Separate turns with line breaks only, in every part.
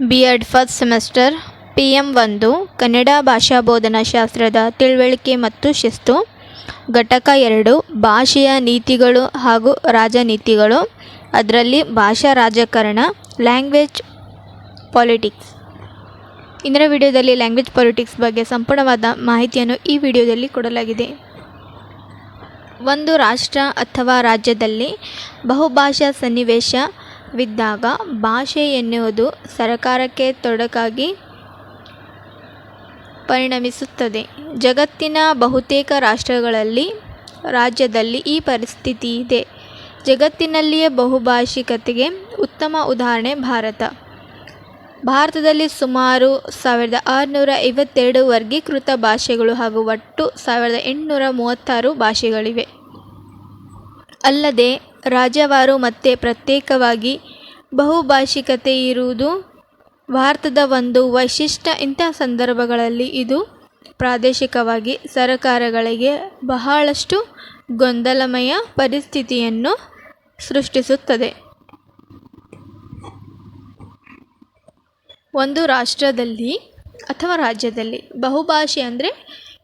B Ed first semester P M ಒಂದು, ಕನ್ನಡ ಭಾಷಾ ಬೋಧನಾ ಶಾಸ್ತ್ರದ ತಿಳುವಳಿಕೆ ಮತ್ತು ಶಿಸ್ತು. ಘಟಕ ಎರಡು, ಭಾಷೆಯ ನೀತಿಗಳು ಹಾಗೂ ರಾಜನೀತಿಗಳು. ಅದರಲ್ಲಿ ಭಾಷಾ ರಾಜಕಾರಣ ಲ್ಯಾಂಗ್ವೇಜ್ ಪಾಲಿಟಿಕ್ಸ್ ಇಂದಿನ ವಿಡಿಯೋದಲ್ಲಿ ಲ್ಯಾಂಗ್ವೇಜ್ ಪಾಲಿಟಿಕ್ಸ್ ಬಗ್ಗೆ ಸಂಪೂರ್ಣವಾದ ಮಾಹಿತಿಯನ್ನು ಈ ವಿಡಿಯೋದಲ್ಲಿ ಕೊಡಲಾಗಿದೆ. ಒಂದು ರಾಷ್ಟ್ರ ಅಥವಾ ರಾಜ್ಯದಲ್ಲಿ ಬಹುಭಾಷಾ ಸನ್ನಿವೇಶವಿದ್ದಾಗ ಭಾಷೆ ಎನ್ನುವುದು ಸರಕಾರಕ್ಕೆ ತೊಡಕಾಗಿ ಪರಿಣಮಿಸುತ್ತದೆ. ಜಗತ್ತಿನ ಬಹುತೇಕ ರಾಷ್ಟ್ರಗಳಲ್ಲಿ, ರಾಜ್ಯದಲ್ಲಿ ಈ ಪರಿಸ್ಥಿತಿ ಇದೆ. ಜಗತ್ತಿನಲ್ಲಿಯೇ ಬಹುಭಾಷಿಕತೆಗೆ ಉತ್ತಮ ಉದಾಹರಣೆ ಭಾರತ. ಭಾರತದಲ್ಲಿ ಸುಮಾರು ಸಾವಿರದ ಆರುನೂರ ಐವತ್ತೆರಡು ವರ್ಗೀಕೃತ ಭಾಷೆಗಳು ಹಾಗೂ ಒಟ್ಟು ಸಾವಿರದ ಎಂಟುನೂರ ಮೂವತ್ತಾರು ಭಾಷೆಗಳಿವೆ. ಅಲ್ಲದೆ ರಾಜ್ಯವಾರು ಮತ್ತು ಪ್ರತ್ಯೇಕವಾಗಿ ಬಹುಭಾಷಿಕತೆ ಇರುವುದು ಭಾರತದ ಒಂದು ವೈಶಿಷ್ಟ್ಯ. ಇಂಥ ಸಂದರ್ಭಗಳಲ್ಲಿ ಇದು ಪ್ರಾದೇಶಿಕವಾಗಿ ಸರಕಾರಗಳಿಗೆ ಬಹಳಷ್ಟು ಗೊಂದಲಮಯ ಪರಿಸ್ಥಿತಿಯನ್ನು ಸೃಷ್ಟಿಸುತ್ತದೆ. ಒಂದು ರಾಷ್ಟ್ರದಲ್ಲಿ ಅಥವಾ ರಾಜ್ಯದಲ್ಲಿ ಬಹುಭಾಷೆ ಅಂದರೆ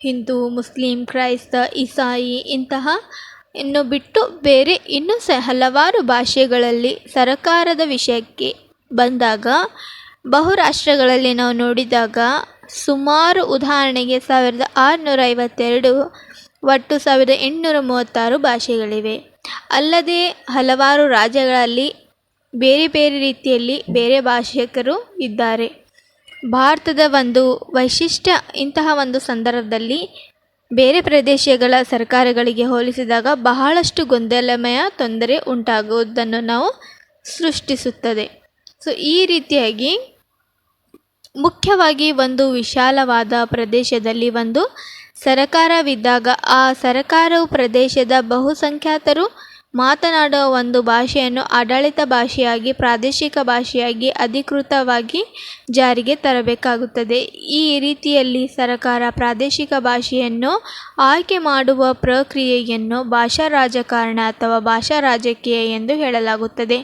ಹಿಂದೂ, ಮುಸ್ಲಿಂ, ಕ್ರೈಸ್ತ, ಇಸಾಯಿ ಇಂತಹ ಇನ್ನು ಬಿಟ್ಟು ಬೇರೆ ಇನ್ನೂ ಸ ಹಲವಾರು ಭಾಷೆಗಳಲ್ಲಿ ಸರಕಾರದ ವಿಷಯಕ್ಕೆ ಬಂದಾಗ ಬಹುರಾಷ್ಟ್ರಗಳಲ್ಲಿ ನಾವು ನೋಡಿದಾಗ ಸುಮಾರು ಉದಾಹರಣೆಗೆ ಸಾವಿರದ ಆರುನೂರ ಐವತ್ತೆರಡು ಒಟ್ಟು ಸಾವಿರದ ಎಂಟುನೂರ ಮೂವತ್ತಾರು ಭಾಷೆಗಳಿವೆ. ಅಲ್ಲದೆ ಹಲವಾರು ರಾಜ್ಯಗಳಲ್ಲಿ ಬೇರೆ ಬೇರೆ ರೀತಿಯಲ್ಲಿ ಬೇರೆ ಭಾಷಿಕರು ಇದ್ದಾರೆ. ಭಾರತದ ಒಂದು ವೈಶಿಷ್ಟ್ಯ ಇಂತಹ ಒಂದು ಸಂದರ್ಭದಲ್ಲಿ ಬೇರೆ ಪ್ರದೇಶಗಳ ಸರ್ಕಾರಗಳಿಗೆ ಹೋಲಿಸಿದಾಗ ಬಹಳಷ್ಟು ಗೊಂದಲಮಯ ತೊಂದರೆ ಉಂಟಾಗುವುದನ್ನು ನಾವು ಸೃಷ್ಟಿಸುತ್ತದೆ. ಸೊ ಈ ರೀತಿಯಾಗಿ ಮುಖ್ಯವಾಗಿ ಒಂದು ವಿಶಾಲವಾದ ಪ್ರದೇಶದಲ್ಲಿ ಒಂದು ಸರಕಾರವಿದ್ದಾಗ ಆ ಸರಕಾರವು ಪ್ರದೇಶದ ಬಹುಸಂಖ್ಯಾತರು ಮಾತನಾಡುವ ಒಂದು ಭಾಷೆಯನ್ನು ಆಡಳಿತ ಭಾಷೆಯಾಗಿ, ಪ್ರಾದೇಶಿಕ ಭಾಷೆಯಾಗಿ ಅಧಿಕೃತವಾಗಿ ಜಾರಿಗೆ ತರಬೇಕಾಗುತ್ತದೆ. ಈ ರೀತಿಯಲ್ಲಿ ಸರಕಾರ ಪ್ರಾದೇಶಿಕ ಭಾಷೆಯನ್ನು ಆಯ್ಕೆ ಮಾಡುವ ಪ್ರಕ್ರಿಯೆಯನ್ನು ಭಾಷಾ ರಾಜಕಾರಣ ಅಥವಾ ಭಾಷಾ ರಾಜಕೀಯ ಎಂದು ಹೇಳಲಾಗುತ್ತದೆ.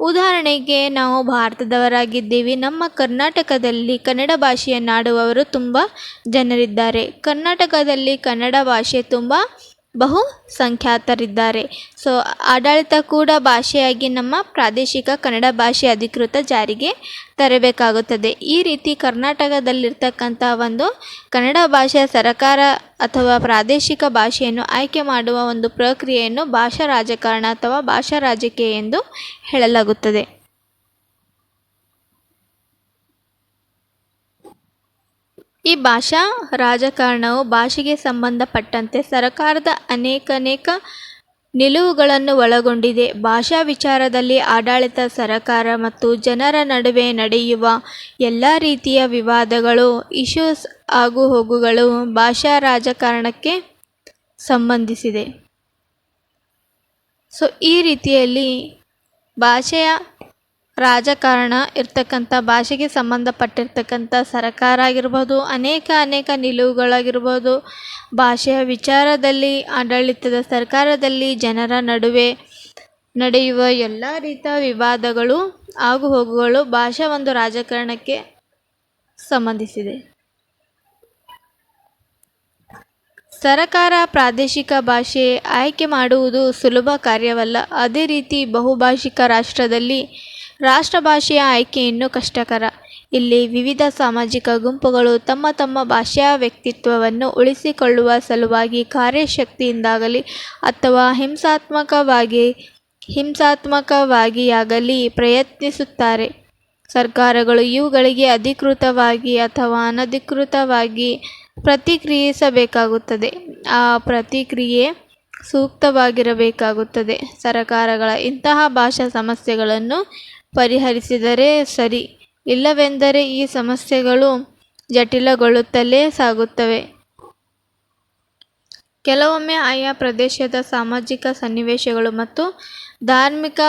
ಉದಾಹರಣೆಗೆ, ನಾವು ಭಾರತದವರಾಗಿದ್ದೀವಿ. ನಮ್ಮ ಕರ್ನಾಟಕದಲ್ಲಿ ಕನ್ನಡ ಭಾಷೆಯನ್ನಾಡುವವರು ತುಂಬ ಜನರಿದ್ದಾರೆ. ಕರ್ನಾಟಕದಲ್ಲಿ ಕನ್ನಡ ಭಾಷೆ ತುಂಬ ಬಹು ಸಂಖ್ಯಾತರಿದ್ದಾರೆ ಸೊ ಆಡಳಿತ ಕೂಡ ಭಾಷೆಯಾಗಿ ನಮ್ಮ ಪ್ರಾದೇಶಿಕ ಕನ್ನಡ ಭಾಷೆ ಅಧಿಕೃತ ಜಾರಿಗೆ ತರಬೇಕಾಗುತ್ತದೆ. ಈ ರೀತಿ ಕರ್ನಾಟಕದಲ್ಲಿರ್ತಕ್ಕಂಥ ಒಂದು ಕನ್ನಡ ಭಾಷೆಯ ಸರಕಾರ ಅಥವಾ ಪ್ರಾದೇಶಿಕ ಭಾಷೆಯನ್ನು ಆಯ್ಕೆ ಮಾಡುವ ಒಂದು ಪ್ರಕ್ರಿಯೆಯನ್ನು ಭಾಷಾ ರಾಜಕಾರಣ ಅಥವಾ ಭಾಷಾ ರಾಜಕೀಯ ಎಂದು ಹೇಳಲಾಗುತ್ತದೆ. ಈ ಭಾಷಾ ರಾಜಕಾರಣವು ಭಾಷೆಗೆ ಸಂಬಂಧಪಟ್ಟಂತೆ ಸರಕಾರದ ಅನೇಕನೇಕ ನಿಲುವುಗಳನ್ನು ಒಳಗೊಂಡಿದೆ. ಭಾಷಾ ವಿಚಾರದಲ್ಲಿ ಆಡಳಿತ ಸರಕಾರ ಮತ್ತು ಜನರ ನಡುವೆ ನಡೆಯುವ ಎಲ್ಲ ರೀತಿಯ ವಿವಾದಗಳು, ಇಶ್ಯೂಸ್, ಆಗುಹೋಗುಗಳು ಭಾಷಾ ರಾಜಕಾರಣಕ್ಕೆ ಸಂಬಂಧಿಸಿದೆ. ಸೊ, ಈ ರೀತಿಯಲ್ಲಿ ಭಾಷೆಯ ರಾಜಕಾರಣ ಇರ್ತಕ್ಕಂಥ ಭಾಷೆಗೆ ಸಂಬಂಧಪಟ್ಟಿರ್ತಕ್ಕಂಥ ಸರಕಾರ ಆಗಿರ್ಬೋದು ಅನೇಕ ಅನೇಕ ನಿಲುವುಗಳಾಗಿರ್ಬೋದು, ಭಾಷೆಯ ವಿಚಾರದಲ್ಲಿ, ಆಡಳಿತದ ಸರ್ಕಾರದಲ್ಲಿ ಜನರ ನಡುವೆ ನಡೆಯುವ ಎಲ್ಲ ರೀತಿಯ ವಿವಾದಗಳು ಆಗುಹೋಗುಗಳು ಭಾಷೆ ಒಂದು ರಾಜಕಾರಣಕ್ಕೆ ಸಂಬಂಧಿಸಿದೆ. ಸರಕಾರ ಪ್ರಾದೇಶಿಕ ಭಾಷೆ ಆಯ್ಕೆ ಮಾಡುವುದು ಸುಲಭ ಕಾರ್ಯವಲ್ಲ. ಅದೇ ರೀತಿ ಬಹುಭಾಷಿಕ ರಾಷ್ಟ್ರದಲ್ಲಿ ರಾಷ್ಟ್ರಭಾಷೆಯ ಆಯ್ಕೆ ಇನ್ನೂ ಕಷ್ಟಕರ. ಇಲ್ಲಿ ವಿವಿಧ ಸಾಮಾಜಿಕ ಗುಂಪುಗಳು ತಮ್ಮ ತಮ್ಮ ಭಾಷೆಯ ವ್ಯಕ್ತಿತ್ವವನ್ನು ಉಳಿಸಿಕೊಳ್ಳುವ ಸಲುವಾಗಿ ಕಾರ್ಯಶಕ್ತಿಯಿಂದಾಗಲಿ ಅಥವಾ ಹಿಂಸಾತ್ಮಕವಾಗಿ, ಹಿಂಸಾತ್ಮಕವಾಗಿಯಾಗಲಿ ಪ್ರಯತ್ನಿಸುತ್ತಾರೆ. ಸರ್ಕಾರಗಳು ಇವುಗಳಿಗೆ ಅಧಿಕೃತವಾಗಿ ಅಥವಾ ಅನಧಿಕೃತವಾಗಿ ಪ್ರತಿಕ್ರಿಯಿಸಬೇಕಾಗುತ್ತದೆ. ಆ ಪ್ರತಿಕ್ರಿಯೆ ಸೂಕ್ತವಾಗಿರಬೇಕಾಗುತ್ತದೆ. ಸರಕಾರಗಳ ಇಂತಹ ಭಾಷಾ ಸಮಸ್ಯೆಗಳನ್ನು ಪರಿಹರಿಸಿದರೆ ಸರಿ. ಇಲ್ಲವೆಂದರೆ ಈ ಸಮಸ್ಯೆಗಳು ಜಟಿಲಗೊಳ್ಳುತ್ತಲೇ ಸಾಗುತ್ತವೆ. ಕೆಲವೊಮ್ಮೆ ಆಯಾ ಪ್ರದೇಶದ ಸಾಮಾಜಿಕ ಸನ್ನಿವೇಶಗಳು ಮತ್ತು ಧಾರ್ಮಿಕ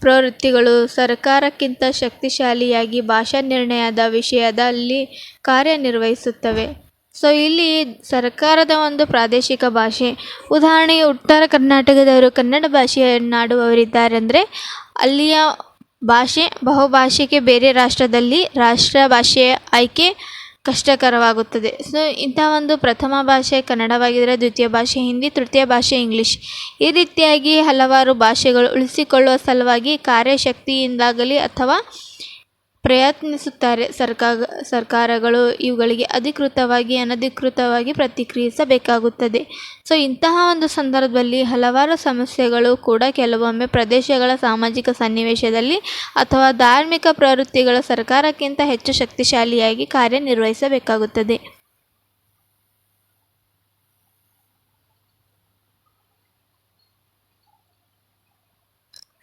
ಪ್ರವೃತ್ತಿಗಳು ಸರ್ಕಾರಕ್ಕಿಂತ ಶಕ್ತಿಶಾಲಿಯಾಗಿ ಭಾಷಾ ನಿರ್ಣಯದ ವಿಷಯದಲ್ಲಿ ಕಾರ್ಯನಿರ್ವಹಿಸುತ್ತವೆ. ಸೊ, ಇಲ್ಲಿ ಸರ್ಕಾರದ ಒಂದು ಪ್ರಾದೇಶಿಕ ಭಾಷೆ. ಉದಾಹರಣೆಗೆ, ಉತ್ತರ ಕರ್ನಾಟಕದವರು ಕನ್ನಡ ಭಾಷೆಯನ್ನಾಡುವವರಿದ್ದಾರೆ ಅಂದರೆ ಅಲ್ಲಿಯ ಭಾಷೆ ಬಹುಭಾಷೆಗೆ ಬೇರೆ ರಾಷ್ಟ್ರದಲ್ಲಿ ರಾಷ್ಟ್ರ ಭಾಷೆಯ ಆಯ್ಕೆ ಕಷ್ಟಕರವಾಗುತ್ತದೆ. ಸೊ ಇಂಥ ಒಂದು ಪ್ರಥಮ ಭಾಷೆ ಕನ್ನಡವಾಗಿದ್ದರೆ ದ್ವಿತೀಯ ಭಾಷೆ ಹಿಂದಿ, ತೃತೀಯ ಭಾಷೆ ಇಂಗ್ಲೀಷ್. ಈ ರೀತಿಯಾಗಿ ಹಲವಾರು ಭಾಷೆಗಳು ಉಳಿಸಿಕೊಳ್ಳುವ ಸಲುವಾಗಿ ಕಾರ್ಯಶಕ್ತಿಯಿಂದಾಗಲಿ ಅಥವಾ ಪ್ರಯತ್ನಿಸುತ್ತಾರೆ ಸರ್ಕಾರ ಸರ್ಕಾರಗಳು ಇವುಗಳಿಗೆ ಅಧಿಕೃತವಾಗಿ, ಅನಧಿಕೃತವಾಗಿ ಪ್ರತಿಕ್ರಿಯಿಸಬೇಕಾಗುತ್ತದೆ. ಸೊ, ಇಂತಹ ಒಂದು ಸಂದರ್ಭದಲ್ಲಿ ಹಲವಾರು ಸಮಸ್ಯೆಗಳು ಕೂಡ ಕೆಲವೊಮ್ಮೆ ಪ್ರದೇಶಗಳ ಸಾಮಾಜಿಕ ಸನ್ನಿವೇಶದಲ್ಲಿ ಅಥವಾ ಧಾರ್ಮಿಕ ಪ್ರವೃತ್ತಿಗಳು ಸರ್ಕಾರಕ್ಕಿಂತ ಹೆಚ್ಚು ಶಕ್ತಿಶಾಲಿಯಾಗಿ ಕಾರ್ಯನಿರ್ವಹಿಸಬೇಕಾಗುತ್ತದೆ.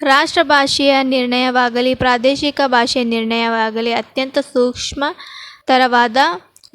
ರಾಷ್ಟ್ರ ಭಾಷೆಯ ನಿರ್ಣಯವಾಗಲಿ, ಪ್ರಾದೇಶಿಕ ಭಾಷೆಯ ನಿರ್ಣಯವಾಗಲಿ ಅತ್ಯಂತ ಸೂಕ್ಷ್ಮತರವಾದ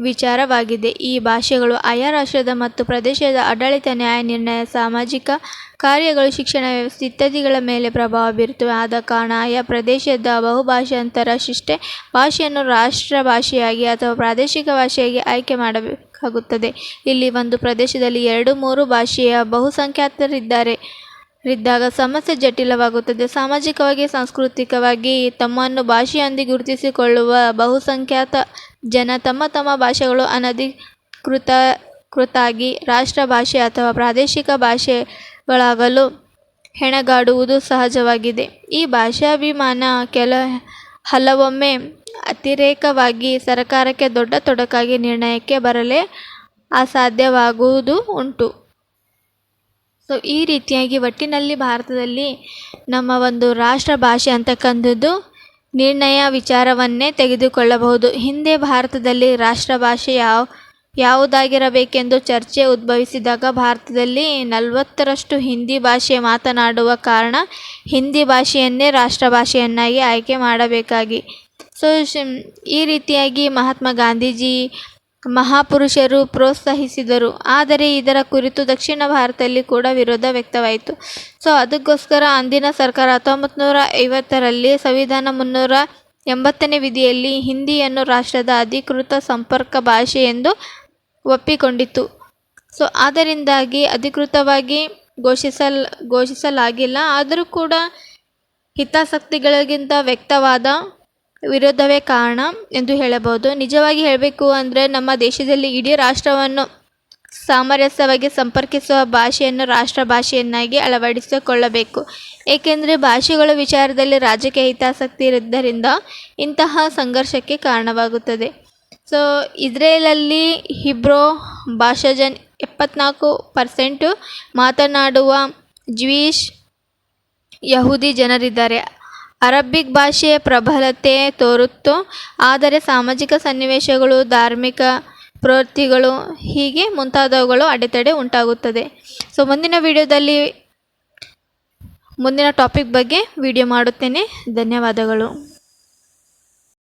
ವಿಚಾರವಾಗಿದೆ. ಈ ಭಾಷೆಗಳು ಆಯಾ ರಾಷ್ಟ್ರದ ಮತ್ತು ಪ್ರದೇಶದ ಆಡಳಿತ, ನ್ಯಾಯ, ನಿರ್ಣಯ, ಸಾಮಾಜಿಕ ಕಾರ್ಯಗಳು, ಶಿಕ್ಷಣ ವ್ಯವಸ್ಥೆ ಇತ್ಯಾದಿಗಳ ಮೇಲೆ ಪ್ರಭಾವ ಬೀರುತ್ತವೆ. ಆದ ಕಾರಣ ಆಯಾ ಪ್ರದೇಶದ ಬಹುಭಾಷಾಂತರ ಶಿಷ್ಟೆ ಭಾಷೆಯನ್ನು ರಾಷ್ಟ್ರ ಭಾಷೆಯಾಗಿ ಅಥವಾ ಪ್ರಾದೇಶಿಕ ಭಾಷೆಯಾಗಿ ಆಯ್ಕೆ ಮಾಡಬೇಕಾಗುತ್ತದೆ. ಇಲ್ಲಿ ಒಂದು ಪ್ರದೇಶದಲ್ಲಿ ಎರಡು ಮೂರು ಭಾಷೆಯ ಬಹುಸಂಖ್ಯಾತರಿದ್ದಾರೆ. ರಿದ್ದಾಗ ಸಮಸ್ಯೆ ಜಟಿಲವಾಗುತ್ತದೆ. ಸಾಮಾಜಿಕವಾಗಿ, ಸಾಂಸ್ಕೃತಿಕವಾಗಿ ತಮ್ಮನ್ನು ಭಾಷೆಯೊಂದಿಗೆ ಗುರುತಿಸಿಕೊಳ್ಳುವ ಬಹುಸಂಖ್ಯಾತ ಜನ ತಮ್ಮ ತಮ್ಮ ಭಾಷೆಗಳು ಅನಧಿಕೃತ, ಕೃತಾಗಿ ರಾಷ್ಟ್ರ ಭಾಷೆ ಅಥವಾ ಪ್ರಾದೇಶಿಕ ಭಾಷೆಗಳಾಗಲು ಹೆಣಗಾಡುವುದು ಸಹಜವಾಗಿದೆ. ಈ ಭಾಷಾಭಿಮಾನ ಕೆಲ, ಹಲವೊಮ್ಮೆ ಅತಿರೇಕವಾಗಿ ಸರಕಾರಕ್ಕೆ ದೊಡ್ಡ ತೊಡಕಾಗಿ ನಿರ್ಣಯಕ್ಕೆ ಬರಲೇ ಅಸಾಧ್ಯವಾಗುವುದು ಉಂಟು. ಸೊ ಈ ರೀತಿಯಾಗಿ ಒಟ್ಟಿನಲ್ಲಿ ಭಾರತದಲ್ಲಿ ನಮ್ಮ ಒಂದು ರಾಷ್ಟ್ರ ಭಾಷೆ ಅಂತಕ್ಕಂಥದ್ದು ನಿರ್ಣಯ ವಿಚಾರವನ್ನೇ ತೆಗೆದುಕೊಳ್ಳಬಹುದು. ಹಿಂದೆ ಭಾರತದಲ್ಲಿ ರಾಷ್ಟ್ರ ಭಾಷೆ ಯಾವ, ಯಾವುದಾಗಿರಬೇಕೆಂದು ಚರ್ಚೆ ಉದ್ಭವಿಸಿದಾಗ ಭಾರತದಲ್ಲಿ ನಲವತ್ತರಷ್ಟು ಹಿಂದಿ ಭಾಷೆ ಮಾತನಾಡುವ ಕಾರಣ ಹಿಂದಿ ಭಾಷೆಯನ್ನೇ ರಾಷ್ಟ್ರ ಭಾಷೆಯನ್ನಾಗಿ ಆಯ್ಕೆ ಮಾಡಬೇಕಾಗಿ. ಸೊ ಈ ರೀತಿಯಾಗಿ ಮಹಾತ್ಮ ಗಾಂಧೀಜಿ ಮಹಾಪುರುಷರು ಪ್ರೋತ್ಸಾಹಿಸಿದರು. ಆದರೆ ಇದರ ಕುರಿತು ದಕ್ಷಿಣ ಭಾರತದಲ್ಲಿ ಕೂಡ ವಿರೋಧ ವ್ಯಕ್ತವಾಯಿತು. ಸೊ, ಅದಕ್ಕೋಸ್ಕರ ಅಂದಿನ ಸರ್ಕಾರ ಹತ್ತೊಂಬತ್ತು ನೂರ ಐವತ್ತರಲ್ಲಿ ಸಂವಿಧಾನ ಮುನ್ನೂರ ಎಂಬತ್ತನೇ ವಿಧಿಯಲ್ಲಿ ಹಿಂದಿಯನ್ನು ರಾಷ್ಟ್ರದ ಅಧಿಕೃತ ಸಂಪರ್ಕ ಭಾಷೆ ಎಂದು ಒಪ್ಪಿಕೊಂಡಿತು ಸೊ ಆದ್ದರಿಂದಾಗಿ ಅಧಿಕೃತವಾಗಿ ಘೋಷಿಸಲ್, ಘೋಷಿಸಲಾಗಿಲ್ಲ. ಆದರೂ ಕೂಡ ಹಿತಾಸಕ್ತಿಗಳಿಗಿಂತ ವ್ಯಕ್ತವಾದ ವಿರೋಧವೇ ಕಾರಣ ಎಂದು ಹೇಳಬಹುದು. ನಿಜವಾಗಿ ಹೇಳಬೇಕು ಅಂದರೆ ನಮ್ಮ ದೇಶದಲ್ಲಿ ಇಡೀ ರಾಷ್ಟ್ರವನ್ನು ಸಾಮರಸ್ಯವಾಗಿ ಸಂಪರ್ಕಿಸುವ ಭಾಷೆಯನ್ನು ರಾಷ್ಟ್ರ ಭಾಷೆಯನ್ನಾಗಿ ಅಳವಡಿಸಿಕೊಳ್ಳಬೇಕು. ಏಕೆಂದರೆ ಭಾಷೆಗಳ ವಿಚಾರದಲ್ಲಿ ರಾಜಕೀಯ ಹಿತಾಸಕ್ತಿ ಇರುವುದರಿಂದ ಇಂತಹ ಸಂಘರ್ಷಕ್ಕೆ ಕಾರಣವಾಗುತ್ತದೆ. ಸೊ ಇಸ್ರೇಲಲ್ಲಿ ಹಿಬ್ರೋ ಭಾಷಾಜನ್ ಎಪ್ಪತ್ನಾಲ್ಕು ಪರ್ಸೆಂಟು ಮಾತನಾಡುವ ಜ್ವೀಶ್ ಯಹೂದಿ ಜನರಿದ್ದಾರೆ. ಅರಬ್ಬಿಕ್ ಭಾಷೆಯ ಪ್ರಬಲತೆ ತೋರುತ್ತೋ, ಆದರೆ ಸಾಮಾಜಿಕ ಸನ್ನಿವೇಶಗಳು, ಧಾರ್ಮಿಕ ಪ್ರವೃತ್ತಿಗಳು ಹೀಗೆ ಮುಂತಾದವುಗಳು ಅಡೆತಡೆ ಉಂಟಾಗುತ್ತದೆ. ಸೊ ಮುಂದಿನ ವಿಡಿಯೋದಲ್ಲಿ, ಮುಂದಿನ ಟಾಪಿಕ್ ಬಗ್ಗೆ ವಿಡಿಯೋ ಮಾಡುತ್ತೇನೆ. ಧನ್ಯವಾದಗಳು.